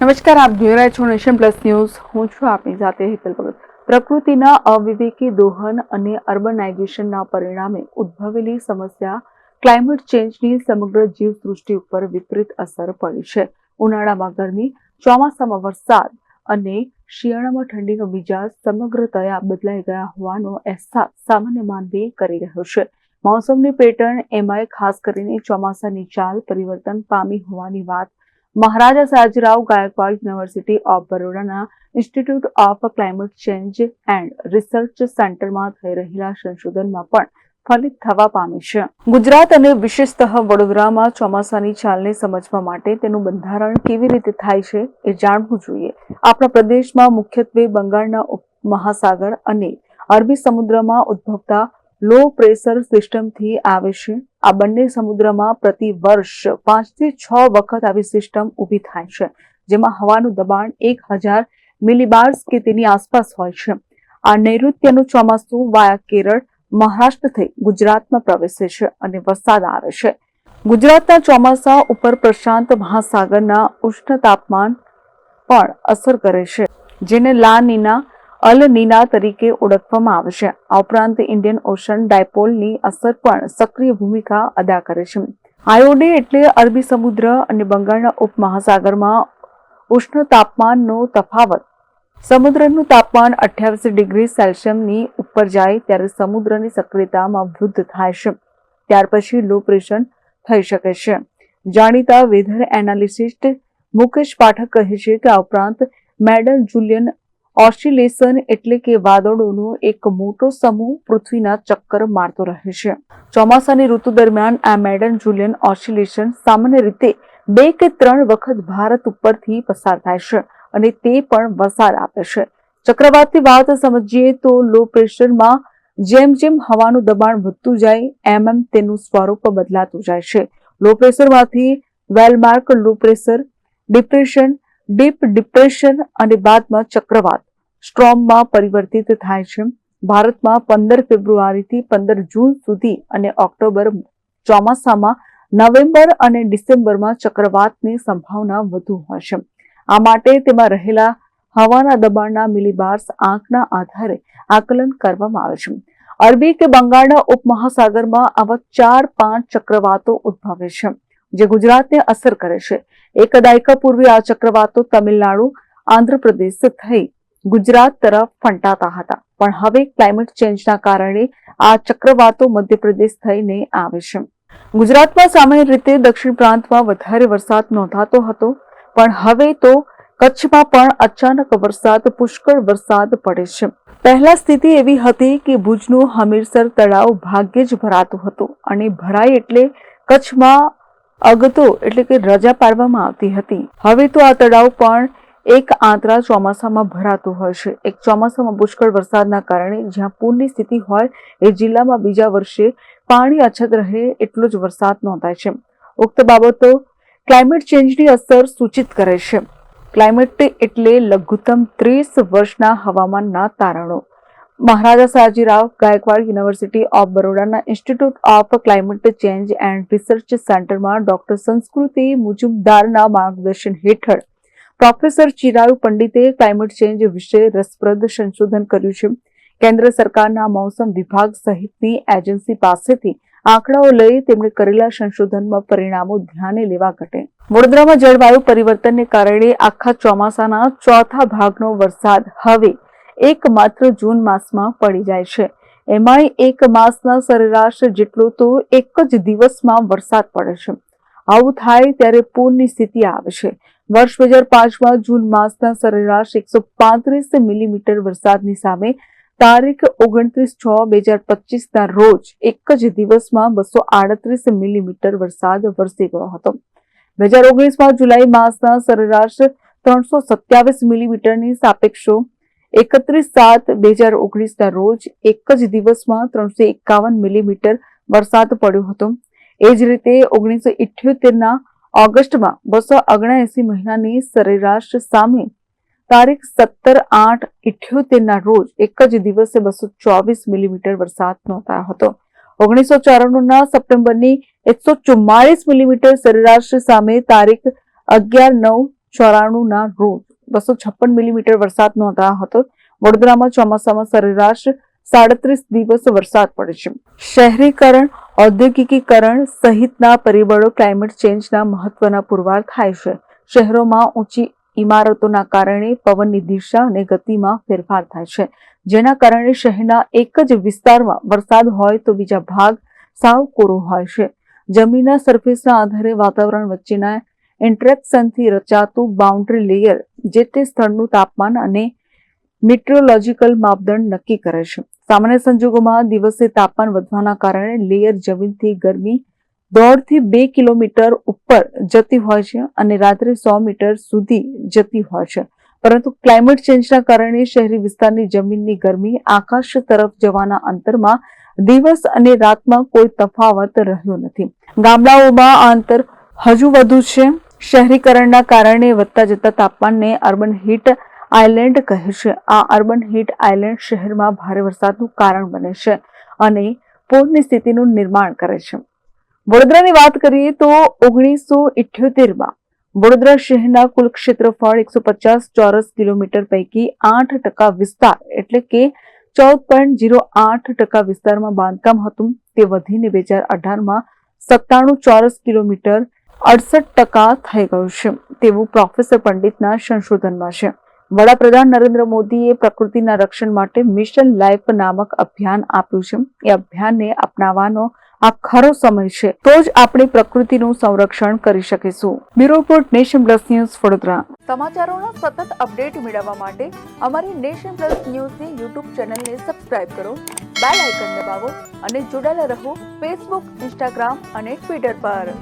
નમસ્કાર, આપ જોઈ રહ્યા છો નેશન પ્લસ ન્યૂઝ. હું છું આપની સાથે હેતલ ભગત. પ્રકૃતિના અવિવેકી દોહન અને અર્બનાઇઝેશનના પરિણામે ઉદ્ભવેલી સમસ્યા ક્લાઇમેટ ચેન્જની સમગ્ર જીવસૃષ્ટિ ઉપર વિપરીત અસર પડી છે. ઉનાળામાં ગરમી, ચોમાસામાં વરસાદ અને શિયાળામાં ઠંડીનો મિજાજ સમગ્રતયા બદલાઈ ગયા હોવાનો અહેસાસ સામાન્ય માનવી કરી રહ્યો છે. મોસમની પેટર્ન એમાંય ખાસ કરીને ચોમાસાની ચાલ પરિવર્તન પામી હોવાની વાત Maharaja સાજરાવ Gaekwad university of બરોડાના institute of climate change and research સેન્ટરમાં થઈ રહેલા સંશોધનમાં પણ ફલિત થવા પામી છે. ગુજરાત અને વિશેષતઃ વડોદરામાં ચોમાસાની ચાલને સમજવા માટે તેનું બંધારણ કેવી રીતે થાય છે એ જાણવું જોઈએ. આપણા પ્રદેશમાં મુખ્યત્વે બંગાળના મહાસાગર અને અરબી સમુદ્રમાં ઉદ્ભવતા લો પ્રેશર સિસ્ટમથી આવે છે. આ બંને સમુદ્રમાં પ્રતિ વર્ષ પાંચથી છ વખત આવી સિસ્ટમ ઊભી થાય છે, જેમાં હવાનું દબાણ એક હજાર મિલીબાર્સ કે તેની આસપાસ હોય છે. આ નૈઋત્યનું ચોમાસું વાયા કેરળ, મહારાષ્ટ્ર થઈ ગુજરાતમાં પ્રવેશે છે અને વરસાદ આવે છે. ગુજરાતના ચોમાસા ઉપર પ્રશાંત મહાસાગરના ઉષ્ણ તાપમાન પણ અસર કરે છે, જેને લા નીના અલ નીના તરીકે ઓળખવામાં આવે છે. આ ઉપરાંત ઇન્ડિયન ઓશન ડાયપોલની અસર પણ સક્રિય ભૂમિકા અદા કરે છે. આયોડે એટલે અરબી સમુદ્ર અને બંગાળના ઉપમહાસાગરમાં ઉષ્ણ તાપમાનનો તફાવત. સમુદ્રનું તાપમાન અઠ્યાવીસ ડિગ્રી સેલ્સિયમની ઉપર જાય ત્યારે સમુદ્રની સક્રિયતામાં વૃદ્ધ થાય છે. ત્યાર પછી લો પ્રેશર થઈ શકે છે. જાણીતા વેધર એનાલિસ્ટ મુકેશ પાઠક કહે છે કે આ ઉપરાંત મેડલ જુલિયન ઓસિલેશન એટલે કે વાદળોનો એક મોટો સમૂહ પૃથ્વીના ચક્કર મારતો રહે છે. ચોમાસાની ઋતુ દરમિયાન આ મેડન જુલિયન ઓસિલેશન સામાન્ય રીતે બે કે ત્રણ વખત ભારત ઉપરથી પસાર થાય છે અને તે પણ વરસાદ આપે છે. ચક્રવાતની વાત સમજીએ તો લો પ્રેશરમાં જેમ જેમ હવાનું દબાણ વધતું જાય, એમ એમ તેનું સ્વરૂપ બદલાતું જાય છે. Low પ્રેશરમાંથી well marked low pressure depression deep depression અને બાદમાં ચક્રવાત. સ્ટ્રોમમાં પરિવર્તિત થાય છે. ભારતમાં પંદર ફેબ્રુઆરીથી પંદર જૂન સુધી અને ઓક્ટોબર ચોમાસામાં નવેમ્બર અને ડિસેમ્બરમાં ચક્રવાતની સંભાવના વધુ હોય છે. આ માટે તેમાં રહેલા હવાના દબાણના મિલીબાર્સ આંકના આધારે આકલન કરવામાં આવે છે. અરબી કે બંગાળના ઉપમહાસાગરમાં આવા ચાર પાંચ ચક્રવાતો ઉદ્ભવે છે, જે ગુજરાતને અસર કરે છે. એક દાયકા પૂર્વે આ ચક્રવાતો તમિલનાડુ, આંધ્રપ્રદેશ થઈ ગુજરાત તરફ ફંટાતા હતા. પણ હવે ક્લાઇમેટ ચેન્જના કારણે આ ચક્રવાતો મધ્યપ્રદેશ થઈને આવે છે. ગુજરાતમાં સામાન્ય રીતે દક્ષિણ પ્રાંતમાં વધારે વરસાદ નોંધાતો હતો. પણ હવે તો કચ્છમાં પણ અચાનક વરસાદ, પુષ્કળ વરસાદ પડે છે. પહેલા સ્થિતિ એવી હતી કે ભુજનું હમીરસર તળાવ ભાગ્યે જ ભરાતું હતું અને ભરાય એટલે કચ્છમાં અગતો એટલે કે રજા પાડવામાં આવતી હતી. હવે તો આ તળાવ પણ એક આંતરા ચોમાસામાં ભરાતું હોય છે. એક ચોમાસામાં પુષ્કળ વરસાદના કારણે જ્યાં પૂરની સ્થિતિ હોય એ જિલ્લામાં બીજા વર્ષે પાણી અછત રહે એટલો જ વરસાદ નોંધાય છે. ઉક્ત બાબતો ક્લાઇમેટ ચેન્જની અસર સૂચિત કરે છે. ક્લાઇમેટ એટલે લઘુત્તમ ત્રીસ વર્ષના હવામાનના તારણો. Maharaja Sayajirao Gaekwad university of બરોડાના institute of climate change and research સેન્ટરમાં ડોક્ટર સંસ્કૃતિ મુજુમદારના માર્ગદર્શન હેઠળ પ્રોફેસર ચિરાયુ પંડિતે ક્લાઇમેટ ચેન્જ વિશે રસપ્રદ સંશોધન કર્યું છે. કેન્દ્ર સરકારના મોસમ વિભાગ સહિતની એજન્સી પાસેથી આંકડાઓ લઈ તેમણે કરેલા સંશોધનમાં પરિણામો ધ્યાને લેવા ઘટે. વડોદરામાં જળવાયુ પરિવર્તનને કારણે આખા ચોમાસાના ચોથા ભાગનો વરસાદ હવે એકમાત્ર જૂન માસમાં પડી જાય છે. એમાંય એક માસના સરેરાશ જેટલો તો એક જ દિવસમાં વરસાદ પડે છે. આવું થાય ત્યારે પૂરની સ્થિતિ આવે છે. વર્ષ બે હજાર પાંચમાં જૂન માસના સરેરાશ એકસો પાંત્રીસ મિલીમીટર વરસાદની સામે તારીખ ઓગણત્રીસ છ બે હજાર પચીસના રોજ એક જ દિવસમાં બસો આડત્રીસ મિલીમીટર વરસાદ વરસી ગયો હતો. બે હજાર ઓગણીસમાં જુલાઈ માસના સરેરાશ ત્રણસો સત્યાવીસ મિલીમીટરની સાપેક્ષો એકત્રીસ સાત બે હજાર ઓગણીસના રોજ એક જ દિવસમાં ત્રણસો એકાવન મિલીમીટર વરસાદ પડ્યો હતો. એ જ રીતે ઓગણીસો ઇઠ્યોતેરના ઓગસ્ટમાં બસો ઓગણએસી મહિનાની સરેરાશ સામે તારીખ સત્તર આઠ ઇઠ્યોતેરના રોજ એક જ દિવસે બસો ચોવીસ મિલીમીટર વરસાદ નોંધાયો હતો. ઓગણીસો ચોરાણુંના સપ્ટેમ્બરની એકસો ચુમ્માળીસ મિલીમીટર સરેરાશ સામે તારીખ અગિયાર નવ ચોરાણુંના રોજ બસો છપ્પન મિલીમીટર વરસાદ નોંધાયો હતો. વડોદરામાં ચોમાસામાં સરેરાશ સાડત્રીસ દિવસ વરસાદ પડે છે. શહેરીકરણ ઔદ્યોગિકીકરણ સહિતના પરિબળો ક્લાઇમેટ ચેન્જના મહત્વના પુરવાર થાય છે. શહેરોમાં ઊંચી ઇમારતોના કારણે પવનની દિશા અને ગતિમાં ફેરફાર થાય છે. જેના કારણે શહેરના એક જ વિસ્તારમાં વરસાદ હોય તો બીજા ભાગ સાવ કોરો હોય છે. જમીનના સરફેસના આધારે વાતાવરણ વચ્ચેના ઇન્ટરેક્શનથી રચાતું બાઉન્ડ્રી લેયર જે તે સ્થળનું તાપમાન અને મિટ્રોલોજીકલ માપદંડ નક્કી કરે છે. સામાન્ય સંજોગોમાં દિવસે તાપમાન વધવાના કારણે લેયર જમીનથી ગરમી દોઢથી બે કિલોમીટર ઉપર જતી હોય છે અને રાત્રે સો મીટર સુધી જતી હોય છે. પરંતુ ક્લાઇમેટ ચેન્જના કારણે શહેરી વિસ્તારની જમીનની ગરમી આકાશ તરફ જવાના અંતરમાં દિવસ અને રાતમાં કોઈ તફાવત રહ્યો નથી. ગામડાઓમાં આ અંતર હજુ વધુ છે. શહેરીકરણના કારણે વધતા જતા તાપમાનને અર્બન હીટ આઇલેન્ડ કહે છે, આ અર્બન હીટ આઇલેન્ડ શહેરમાં ભારે વરસાદનું કારણ બને છે અને પૂરની સ્થિતિનું નિર્માણ કરે છે. વડોદરાની વાત કરીએ તો ઓગણીસો ઇઠ્યોતેરમાં વડોદરા શહેરના કુલ ક્ષેત્રફળ એકસો પચાસ ચોરસ કિલોમીટર પૈકી આઠ ટકા વિસ્તાર, એટલે કે ચૌદ પોઈન્ટ જીરો આઠ ટકા વિસ્તારમાં બાંધકામ હતું. તે વધીને બે હજાર અઢારમાં સત્તાણું ચોરસ કિલોમીટર અડસઠ ટકા થઈ ગયું છે. તેવું પ્રોફેસર પંડિતના સંશોધનમાં છે. વડાપ્રધાન નરેન્દ્ર મોદીએ પ્રકૃતિના રક્ષણ માટે મિશન લાઈફ નામક અભિયાન આપ્યું છે. એ અભિયાનને અપનાવવાનો આ ખરો સમય છે. તો જ આપણે પ્રકૃતિનું સંરક્ષણ કરી શકીશું. Bureau report Nation Plus news Vadodara. સમાચારોના સતત અપડેટ મેળવવા માટે અમારી નેશન પ્લસ ન્યૂઝની યુટ્યુબ ચેનલને સબસ્ક્રાઇબ કરો, બેલ આઇકન દબાવો અને જોડાયેલા રહો ફેસબુક, ઇન્સ્ટાગ્રામ અને ટ્વિટર પર.